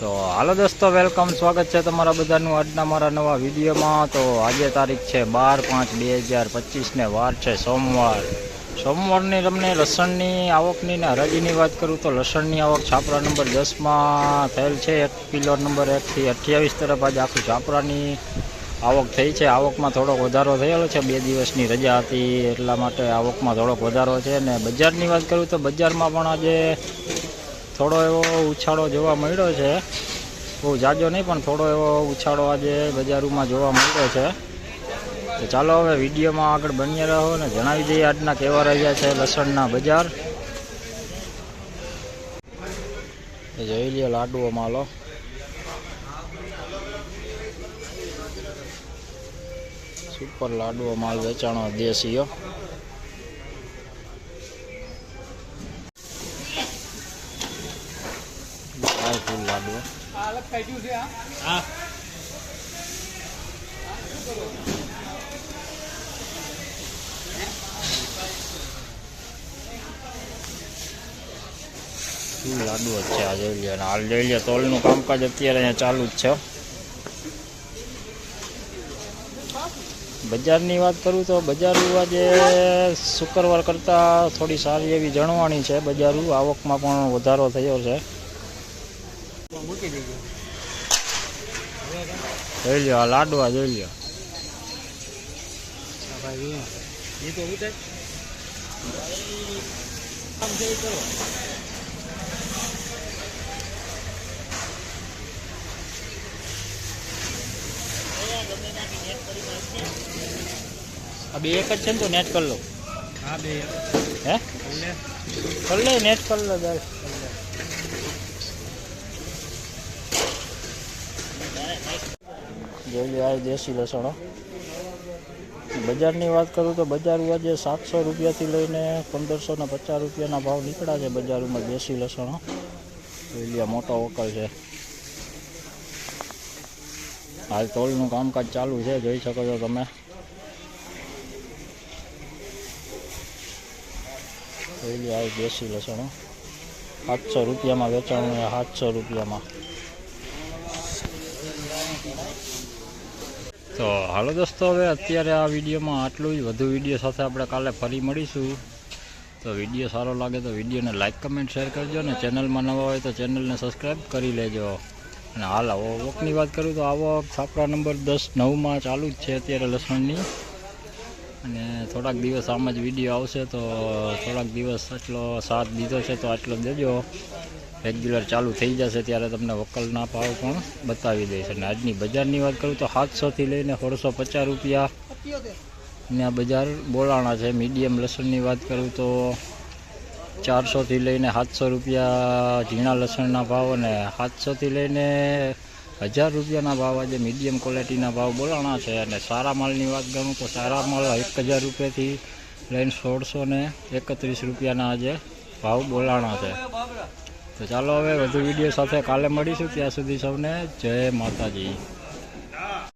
તો હાલો દોસ્તો, વેલકમ, સ્વાગત છે તમારા બધાનું આજના મારા નવા વિડીયોમાં. તો આજે તારીખ છે બાર પાંચ બે હજાર પચીસને વાર છે સોમવાર. સોમવારની તમને લસણની આવકની ને હરાજીની વાત કરું તો લસણની આવક છાપરા નંબર દસમાં થયેલ છે. એક પિલર નંબર એકથી અઠ્યાવીસ તરફ આજે આખું છાપરાની આવક થઈ છે. આવકમાં થોડોક વધારો થયેલો છે. બે દિવસની રજા હતી એટલા માટે આવકમાં થોડોક વધારો છે. ને બજારની વાત કરું તો બજારમાં પણ આજે થોડો એવો ઉછાળો જોવા મળ્યો છે. બહુ જાજો નહીં, પણ થોડો એવો ઉછાળો આજે બજારોમાં જોવા મળ્યો છે. તો ચાલો હવે વિડીયોમાં આગળ બની રહો ને જણાવી દઈએ આજના કેવા રહ્યા છે લસણના બજાર. જોઈ લ્યો લાડુઓ માલો. સુપર લાડુઓ માલ વેચાણો દેશીઓ. આ ફૂલ લાડુ જ છે? આ જોઈ લે હાલ જોઈ લ્યો, તોલનું કામકાજ અત્યારે અહીંયા ચાલુ જ છે. બજારની વાત કરું તો બજારું આજે શુક્રવાર કરતાં થોડી સારી એવી જણવાણી છે બજારું. આવકમાં પણ વધારો થયો છે. જોઈ લ્યો આ લાડવા જોઈ લ્યો. આ બે એક જ છે ને તો નેટ કરી લો. હા બે હે? કરી લે. નેટ કરી લો દર જોઈ લો, આ દેશી લસણો બજારની વાત કરું તો બજારમાં આજે સાતસો રૂપિયાથી લઈને પંદરસો ને પચાસ રૂપિયાના ભાવ નીકળ્યા છે બજારોમાં દેશી લસણો જોઈ મોટો વકલ છે. હાલ તોલનું કામકાજ ચાલુ છે, જોઈ શકો છો તમે. જોઈ લ્યો આ દેશી લસણો સાતસો રૂપિયામાં વેચાણું સાતસો રૂપિયામાં. તો હાલો દોસ્તો, હવે અત્યારે આ વિડીયોમાં આટલું જ. વધુ વીડિયો સાથે આપણે કાલે ફરી મળીશું. તો વીડિયો સારો લાગે તો વિડીયોને લાઇક કમેન્ટ, શેર કરજો ને ચેનલમાં નવા હોય તો ચેનલને સબસ્ક્રાઈબ કરી લેજો. અને હાલ આવો વોકની વાત કરું તો આવો છાપરા નંબર દસ નવમાં ચાલુ જ છે અત્યારે લસણની. અને થોડાક દિવસ આમ જ વીડિયો આવશે તો થોડાક દિવસ આટલો સાથ દીધો છે તો આટલો દેજો. રેગ્યુલર ચાલુ થઈ જશે ત્યારે તમને વકલના ભાવ પણ બતાવી દઈશ. અને આજની બજારની વાત કરું તો સાતસોથી લઈને સોળસો પચાસ રૂપિયા. ને બજાર બોલાણા છે. મીડિયમ લસણની વાત કરું તો ચારસોથી લઈને સાતસો રૂપિયા ઝીણા લસણના ભાવ અને સાતસોથી લઈને હજાર રૂપિયાના ભાવ આજે મીડિયમ ક્વોલિટીના ભાવ બોલાણા છે. અને સારા માલની વાત કરું તો સારા માલ એક હજાર રૂપિયાથી લઈને સોળસો ને એકત્રીસ રૂપિયાના આજે ભાવ બોલાણા છે. તો ચાલો હવે વધુ વીડિયો સાથે કાલે મળીશું. ત્યાં સુધી સૌને જય માતાજી.